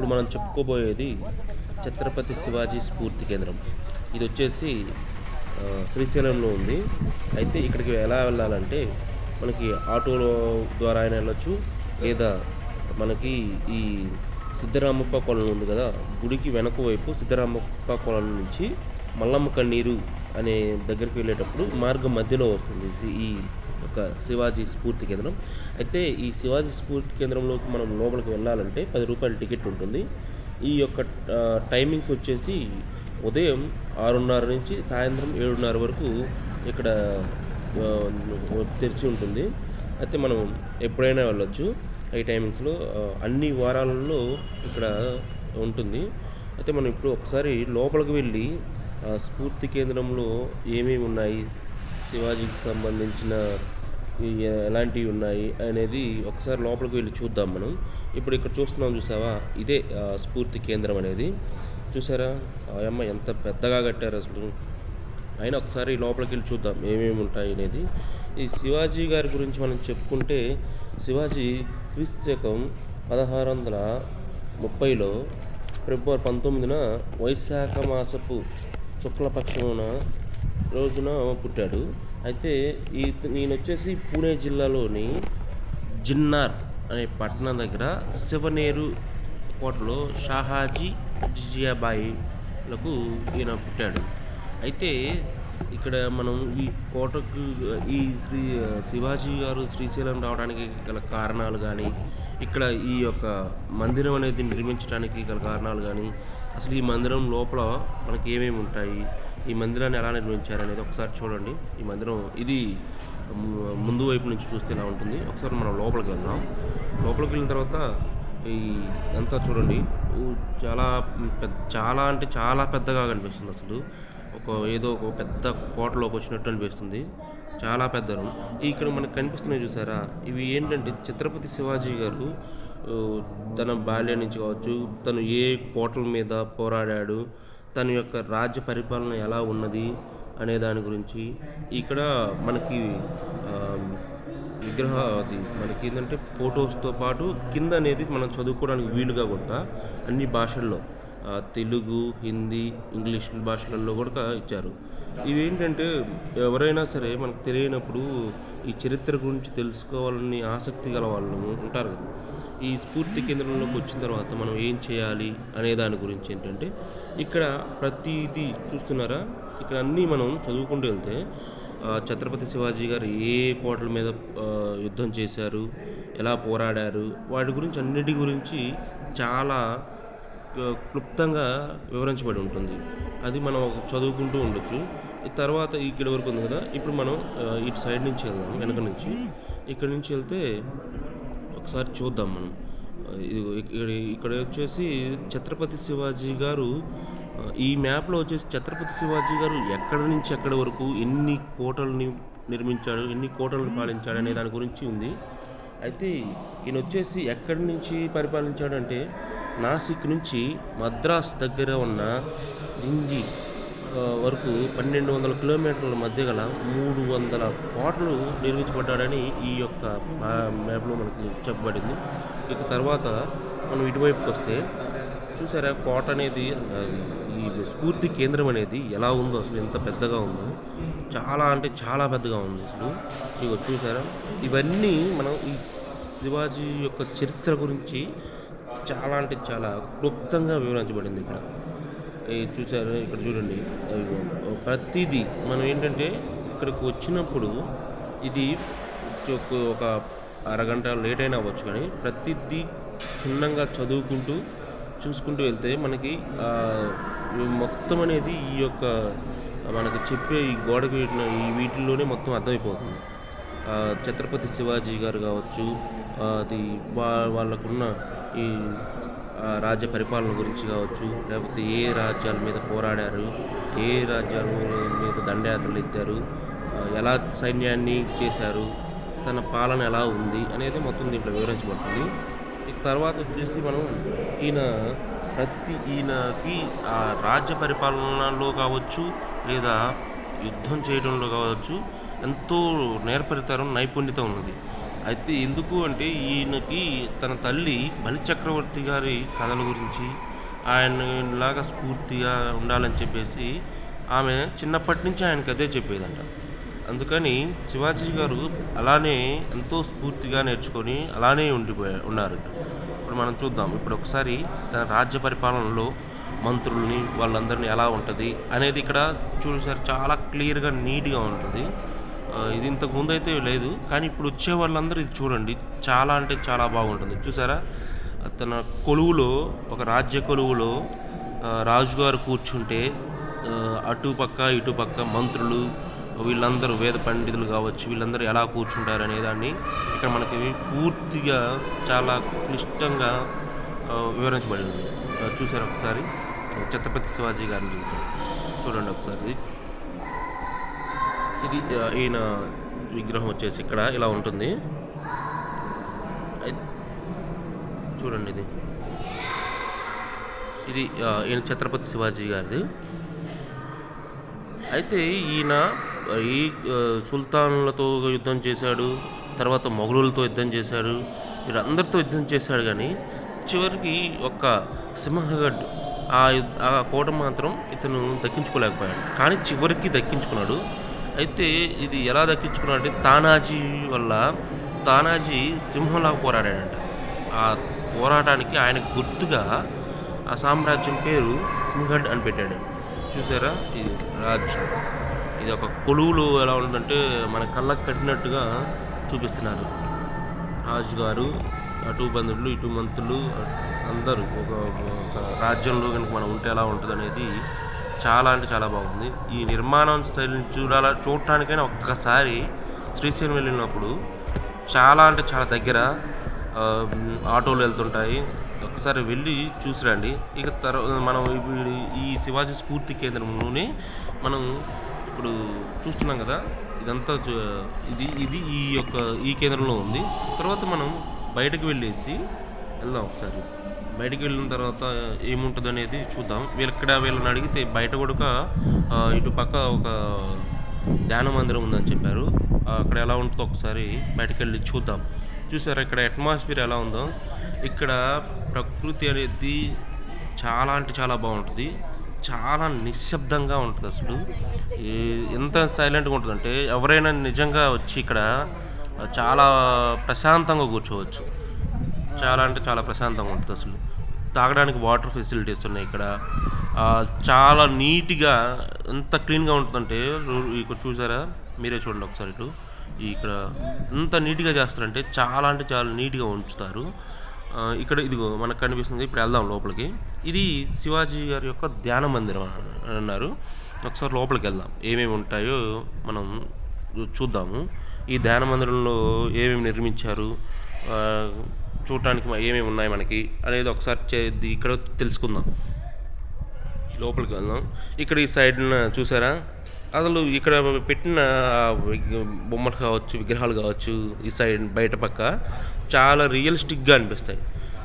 ఇప్పుడు మనం చెప్పుకోబోయేది ఛత్రపతి శివాజీ స్ఫూర్తి కేంద్రం. ఇది వచ్చేసి శ్రీశైలంలో ఉంది. అయితే ఇక్కడికి ఎలా వెళ్ళాలంటే మనకి ఆటోలో ద్వారా అయినా వెళ్ళొచ్చు. లేదా మనకి ఈ సిద్ధరామప్ప కొలం ఉంది కదా గుడికి వెనక వైపు సిద్ధరామప్ప కొలం నుంచి మల్లమ్మ కన్నీరు అనే దగ్గరికి వెళ్ళేటప్పుడు మార్గం మధ్యలో వస్తుంది. ఈ ఒక శివాజీ స్ఫూర్తి కేంద్రం. అయితే ఈ శివాజీ స్ఫూర్తి కేంద్రంలోకి మనం లోపలికి వెళ్ళాలంటే పది రూపాయల టికెట్ ఉంటుంది. ఈ యొక్క టైమింగ్స్ వచ్చేసి ఉదయం ఆరున్నర నుంచి సాయంత్రం ఏడున్నర వరకు ఇక్కడ తెరిచి ఉంటుంది. అయితే మనం ఎప్పుడైనా వెళ్ళొచ్చు ఈ టైమింగ్స్లో. అన్ని వారాలలో ఇక్కడ ఉంటుంది. అయితే మనం ఇప్పుడు ఒకసారి లోపలికి వెళ్ళి స్ఫూర్తి కేంద్రంలో ఏమేమి ఉన్నాయి శివాజీకి సంబంధించిన ఎలాంటివి ఉన్నాయి అనేది ఒకసారి లోపలికి వెళ్ళి చూద్దాం మనం. ఇప్పుడు ఇక్కడ చూస్తున్నాం చూసావా? ఇదే స్ఫూర్తి కేంద్రం అనేది. చూసారా? ఆ అమ్మ ఎంత పెద్దగా కట్టారు అసలు. అయినా ఒకసారి లోపలికి వెళ్ళి చూద్దాం ఏమేమి ఉంటాయి అనేది. ఈ శివాజీ గారి గురించి మనం చెప్పుకుంటే శివాజీ క్రీస్తు పదహారు వందల ముప్పైలో ఫిబ్రవరి పంతొమ్మిదిన వైశాఖ మాసపు శుక్లపక్షమున రోజున పుట్టాడు. అయితే ఈ నేను వచ్చేసి పూణే జిల్లాలోని జిన్నార్ అనే పట్టణం దగ్గర శివనేరు కోటలో షాహాజీ జిజియాబాయిలకు ఈయన పుట్టాడు. అయితే ఇక్కడ మనం ఈ కోటకు ఈ శ్రీ శివాజీ గారు శ్రీశైలం రావడానికి గల కారణాలు కానీ ఇక్కడ ఈ యొక్క మందిరం అనేది నిర్మించడానికి గల కారణాలు కానీ అసలు ఈ మందిరం లోపల మనకి ఏమేమి ఉంటాయి? ఈ మందిరాన్ని ఎలా నిర్మించారు అనేది ఒకసారి చూడండి. ఈ మందిరం ఇది ముందు వైపు నుంచి చూస్తే ఇలా ఉంటుంది? ఒకసారి మనం లోపలికి వెళ్దాం. లోపలికి వెళ్ళిన తర్వాత ఈ అంతా చూడండి. చాలా పెద్ద చాలా అంటే చాలా పెద్దగా కనిపిస్తుంది అసలు. ఒక ఏదో ఒక పెద్ద కోటలోకి వచ్చినట్టు అనిపిస్తుంది. చాలా పెద్ద రూమ్. ఇక్కడ మనకు కనిపిస్తున్నాయి చూసారా? ఇవి ఏంటంటే ఛత్రపతి శివాజీ గారు తన బాల్యం నుంచి కావచ్చు తను ఏ కోటల మీద పోరాడాడు తన యొక్క రాజ్య పరిపాలన ఎలా ఉన్నది అనే దాని గురించి ఇక్కడ మనకి విగ్రహ అది మనకి ఏంటంటే ఫొటోస్తో పాటు కింద అనేది మనం చదువుకోవడానికి వీలుగా కూడా అన్ని భాషల్లో. తెలుగు హిందీ ఇంగ్లీష్ భాషలలో కూడా ఇచ్చారు. ఇవి ఏంటంటే ఎవరైనా సరే మనకు తెలియనప్పుడు ఈ చరిత్ర గురించి తెలుసుకోవాలని ఆసక్తి గల వాళ్ళు ఉంటారు కదా. ఈ స్ఫూర్తి కేంద్రంలోకి వచ్చిన తర్వాత మనం ఏం చేయాలి అనే దాని గురించి ఏంటంటే ఇక్కడ ప్రతిదీ చూస్తున్నారా? ఇక్కడ అన్నీ మనం చదువుకుంటూ వెళ్తే ఛత్రపతి శివాజీ గారు ఏ కోటల మీద యుద్ధం చేశారు ఎలా పోరాడారు వాటి గురించి అన్నిటి గురించి చాలా క్లుప్తంగా వివరించబడి ఉంటుంది. అది మనం చదువుకుంటూ ఉండొచ్చు. తర్వాత ఇక్కడ వరకు ఉంది కదా ఇప్పుడు మనం ఇటు సైడ్ నుంచి వెళ్దాం వెనక నుంచి. ఇక్కడ నుంచి వెళ్తే ఒకసారి చూద్దాం మనం. ఇక్కడ ఇక్కడ వచ్చేసి ఛత్రపతి శివాజీ గారు ఈ మ్యాప్లో వచ్చేసి ఛత్రపతి శివాజీ గారు ఎక్కడి నుంచి ఎక్కడి వరకు ఎన్ని కోటలని నిర్మించాడు ఎన్ని కోటలను పాలించాడు అనే దాని గురించి ఉంది. అయితే ఈయన వచ్చేసి ఎక్కడి నుంచి పరిపాలించాడంటే నాసిక్ నుంచి మద్రాస్ దగ్గర ఉన్న జింజి వరకు పన్నెండు వందల కిలోమీటర్ల మధ్య గల మూడు వందల కోటలు నిర్మించబడ్డాడని ఈ యొక్క మ్యాప్లో మనకి చెప్పబడింది. ఇక తర్వాత మనం ఇటువైపుకి వస్తే చూసారా కోట అనేది ఈ స్ఫూర్తి కేంద్రం అనేది ఎలా ఉందో అసలు ఎంత పెద్దగా ఉందో. చాలా అంటే చాలా పెద్దగా ఉంది అసలు. ఇక చూసారా ఇవన్నీ మనం ఈ శివాజీ యొక్క చరిత్ర గురించి చాలా అంటే చాలా క్లుప్తంగా వివరించబడింది ఇక్కడ. చూసారు ఇక్కడ చూడండి. ప్రతిదీ మనం ఏంటంటే ఇక్కడికి వచ్చినప్పుడు ఇది ఒక- ఒక అరగంట లేట్ అయినా అవ్వచ్చు కానీ ప్రతిదీ క్షుణ్ణంగా చదువుకుంటూ చూసుకుంటూ వెళ్తే మనకి మొత్తం అనేది ఈ యొక్క మనకి చెప్పే ఈ గోడకి పెట్టిన ఈ వీటిల్లోనే మొత్తం అర్థమైపోతుంది. ఛత్రపతి శివాజీ గారు కావచ్చు అది వా వాళ్ళకున్న ఈ ఆ, రాజ్య పరిపాలన గురించి కావచ్చు లేకపోతే ఏ రాజ్యాల మీద పోరాడారు ఏ రాజ్యాల మీద దండయాత్రలు ఎత్తారు ఎలా సైన్యాన్ని చేశారు తన పాలన ఎలా ఉంది అనేది మొత్తం దీంట్లో వివరించబడుతుంది. ఇక తర్వాత వచ్చేసి మనం ఈయన ప్రతి ఈయనకి ఆ రాజ్య పరిపాలనలో కావచ్చు లేదా యుద్ధం చేయడంలో కావచ్చు ఎంతో నేర్పరితరం నైపుణ్యత ఉన్నది. అయితే ఎందుకు అంటే ఈయనకి తన తల్లి బలి చక్రవర్తి గారి కథల గురించి ఆయనలాగా స్ఫూర్తిగా ఉండాలని చెప్పేసి ఆమె చిన్నప్పటి నుంచి ఆయనకి అదే చెప్పేదంట. అందుకని శివాజీ గారు అలానే ఎంతో స్ఫూర్తిగా నేర్చుకొని అలానే ఉండిపోయా ఉన్నారంట. ఇప్పుడు మనం చూద్దాం. ఇప్పుడు ఒకసారి తన రాజ్య పరిపాలనలో మంత్రుల్ని వాళ్ళందరినీ ఎలా ఉంటుంది అనేది ఇక్కడ చూసారు చాలా క్లియర్గా నీట్గా ఉంటుంది. ఇది ఇంతకు ముందు అయితే లేదు కానీ ఇప్పుడు వచ్చే వాళ్ళందరూ ఇది చూడండి చాలా అంటే చాలా బాగుంటుంది. చూసారా? తన కొలువులో ఒక రాజ్య కొలువులో రాజుగారు కూర్చుంటే అటుపక్క ఇటుపక్క మంత్రులు వీళ్ళందరూ వేద పండితులు కావచ్చు వీళ్ళందరూ ఎలా కూర్చుంటారు అనే దాన్ని ఇక్కడ మనకి పూర్తిగా చాలా క్లిష్టంగా వివరించబడింది చూసారు ఒకసారి? ఛత్రపతి శివాజీ గారి చూడండి ఒకసారి. ఇది ఈయన విగ్రహం వచ్చేసి ఇక్కడ ఇలా ఉంటుంది. చూడండి ఇది. ఇది ఈయన ఛత్రపతి శివాజీ గారిది. అయితే ఈయన ఈ సుల్తాన్లతో యుద్ధం చేశాడు తర్వాత మొఘలులతో యుద్ధం చేశాడు వీరందరితో యుద్ధం చేశాడు కానీ చివరికి ఒక్క సింహగడ్ ఆ ఆ కోట మాత్రం ఇతను దక్కించుకోలేకపోయాడు. కానీ చివరికి దక్కించుకున్నాడు. అయితే ఇది ఎలా దక్కించుకున్నాడంటే తానాజీ వల్ల తానాజీ సింహంలాగా పోరాడాడంట. ఆ పోరాటానికి ఆయన గుర్తుగా ఆ సామ్రాజ్యం పేరు సింహగఢ్ అని పెట్టాడు. చూసారా? ఇది రాజ్యం. ఇది ఒక కొలువులు ఎలా ఉందంటే మన కళ్ళకు కట్టినట్టుగా చూపిస్తున్నారు. రాజుగారు అటు బంధువులు ఇటు మంత్రులు అందరూ. ఒక ఒక రాజ్యంలో కనుక మనం ఉంటే ఎలా ఉంటుంది అనేది చాలా అంటే చాలా బాగుంది. ఈ నిర్మాణం శైలిని చూడాల చూడటానికైనా ఒక్కసారి శ్రీశైలం వెళ్ళినప్పుడు చాలా అంటే చాలా దగ్గర ఆటోలు వెళ్తుంటాయి. ఒకసారి వెళ్ళి చూసిరండి. ఇక తర్వాత మనం ఈ శివాజీ స్ఫూర్తి కేంద్రంలోనే మనం ఇప్పుడు చూస్తున్నాం కదా ఇదంతా ఇది ఇది ఈ యొక్క ఈ కేంద్రంలో ఉంది. తర్వాత మనం బయటకు వెళ్ళేసి వెళ్దాం ఒకసారి. బయటికి వెళ్ళిన తర్వాత ఏముంటుంది అనేది చూద్దాం. వీళ్ళు ఇక్కడ వీళ్ళని అడిగితే బయట కూడా ఇటు పక్క ఒక ధ్యాన మందిరం ఉందని చెప్పారు. అక్కడ ఎలా ఉంటుందో ఒకసారి బయటకు వెళ్ళి చూద్దాం. చూసారా ఇక్కడ అట్మాస్ఫియర్ ఎలా ఉందో? ఇక్కడ ప్రకృతి అనేది చాలా అంటే చాలా బాగుంటుంది. చాలా నిశ్శబ్దంగా ఉంటుంది అసలు. ఈ- ఎంత సైలెంట్గా ఉంటుందంటే ఎవరైనా నిజంగా వచ్చి ఇక్కడ చాలా ప్రశాంతంగా కూర్చోవచ్చు. చాలా అంటే చాలా ప్రశాంతంగా ఉంటుంది అసలు. తాగడానికి వాటర్ ఫెసిలిటీస్ ఉన్నాయి ఇక్కడ. చాలా నీట్గా ఎంత క్లీన్గా ఉంటుందంటే ఇక్కడ చూసారా? మీరే చూడండి ఒకసారి ఇటు. ఇక్కడ ఎంత నీట్గా చేస్తారంటే చాలా అంటే చాలా నీట్గా ఉంచుతారు. ఇక్కడ ఇదిగో మనకు కనిపిస్తుంది ఇప్పుడు వెళ్దాం లోపలికి. ఇది శివాజీ గారి యొక్క ధ్యాన మందిరం అన్నారు. ఒకసారి లోపలికి వెళ్దాం. ఏమేమి ఉంటాయో మనం చూద్దాము. ఈ ధ్యాన మందిరంలో ఏమేమి నిర్మించారు? చూడటానికి ఏమేమి ఉన్నాయి మనకి అనేది ఒకసారి చే- ఇక్కడ తెలుసుకుందాం. లోపలికి వెళ్దాం. ఇక్కడ ఈ సైడ్న చూసారా? అసలు ఇక్కడ పెట్టిన బొమ్మలు కావచ్చు విగ్రహాలు కావచ్చు ఈ సైడ్ బయట పక్క చాలా రియలిస్టిక్గా అనిపిస్తాయి.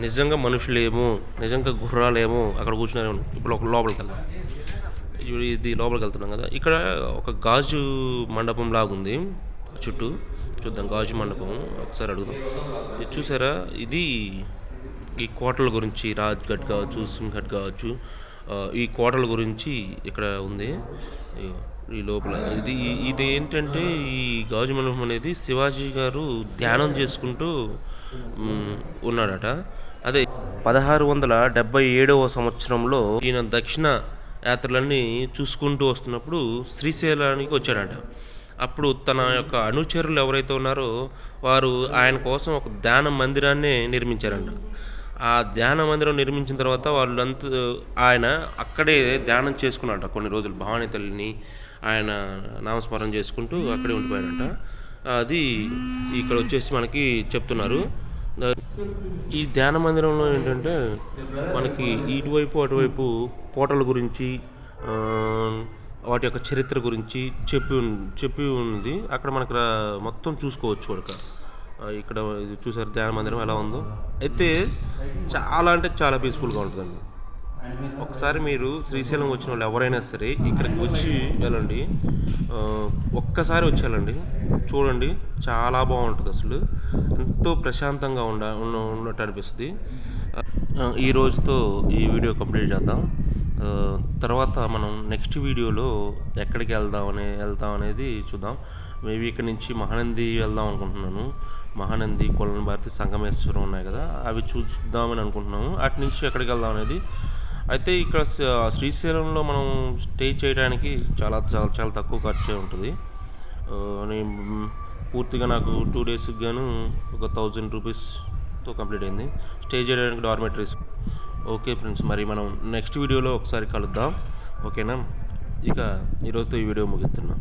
నిజంగా మనుషులేమో నిజంగా గుర్రాలేమో అక్కడ కూర్చున్నారేమో ఇప్పుడు ఒక లోపలికి వెళ్దాం. ఇది లోపలికి వెళ్తున్నాం కదా. ఇక్కడ ఒక గాజు మండపం లాగా ఉంది చుట్టూ చూద్దాం గాజు మండపం ఒకసారి అడుగుదాం. ఇది చూసారా? ఇది ఈ కోటల గురించి రాజ్ఘట్ కావచ్చు సింఘట్ కావచ్చు ఈ కోటల గురించి ఇక్కడ ఉంది. ఈ లోపల. ఇది ఇది ఏంటంటే ఈ గాజు మండపం అనేది శివాజీ గారు ధ్యానం చేసుకుంటూ ఉన్నాడట. అదే పదహారు వందల డెబ్బై ఏడవ సంవత్సరంలో ఈయన దక్షిణ యాత్రలన్నీ చూసుకుంటూ వస్తున్నప్పుడు శ్రీశైలానికి వచ్చాడట. అప్పుడు తన యొక్క అనుచరులు ఎవరైతే ఉన్నారో వారు ఆయన కోసం ఒక ధ్యాన మందిరాన్ని నిర్మించారంట. ఆ ధ్యాన మందిరం నిర్మించిన తర్వాత వాళ్ళంతా ఆయన అక్కడే ధ్యానం చేసుకున్నాడంట కొన్ని రోజులు. భవానీ తల్లిని ఆయన నామస్మరణ చేసుకుంటూ అక్కడే ఉండిపోయారంట అది ఇక్కడ వచ్చేసి మనకి చెప్తున్నారు. ఈ ధ్యాన మందిరంలో ఏంటంటే మనకి ఇటువైపు అటువైపు కోటల గురించి వాటి యొక్క చరిత్ర గురించి చెప్పి చెప్పి ఉంది. అక్కడ మనకు మొత్తం చూసుకోవచ్చు అక్కడ. ఇక్కడ ఇది చూసారు ధ్యాన మందిరం ఎలా ఉందో. అయితే చాలా అంటే చాలా పీస్ఫుల్గా ఉంటుందండి. ఒకసారి మీరు శ్రీశైలం వచ్చిన వాళ్ళు ఎవరైనా సరే ఇక్కడికి వచ్చి వెళ్ళండి. ఒక్కసారి వచ్చేయాలండి చూడండి చాలా బాగుంటుంది అసలు. ఎంతో ప్రశాంతంగా ఉండ ఉన్నట్టు అనిపిస్తుంది. ఈ రోజుతో ఈ వీడియో కంప్లీట్ చేద్దాం. తర్వాత మనం నెక్స్ట్ వీడియోలో ఎక్కడికి వెళ్దాం అనే వెళ్తాం అనేది చూద్దాం. మేబీ ఇక్కడ నుంచి మహానంది వెళ్దాం అనుకుంటున్నాను. మహానంది కొలను భారతి సంగమేశ్వరం ఉన్నాయి కదా అవి చూద్దామని అనుకుంటున్నాము. అటు నుంచి ఎక్కడికి వెళ్దాం అనేది. అయితే ఇక్కడ శ్రీశైలంలో మనం స్టే చేయడానికి చాలా చాలా చాలా తక్కువ ఖర్చే ఉంటుంది. నేను పూర్తిగా నాకు టూ డేస్కి గాను ఒక థౌజండ్ రూపీస్తో కంప్లీట్ అయింది. స్టే చేయడానికి డార్మెటరీస్ ఓకే ఫ్రెండ్స్ మరి మనం నెక్స్ట్ వీడియోలో ఒకసారి కలుద్దాం. ఓకేనా? ఇక ఈరోజుతో ఈ వీడియో ముగిస్తున్నాం.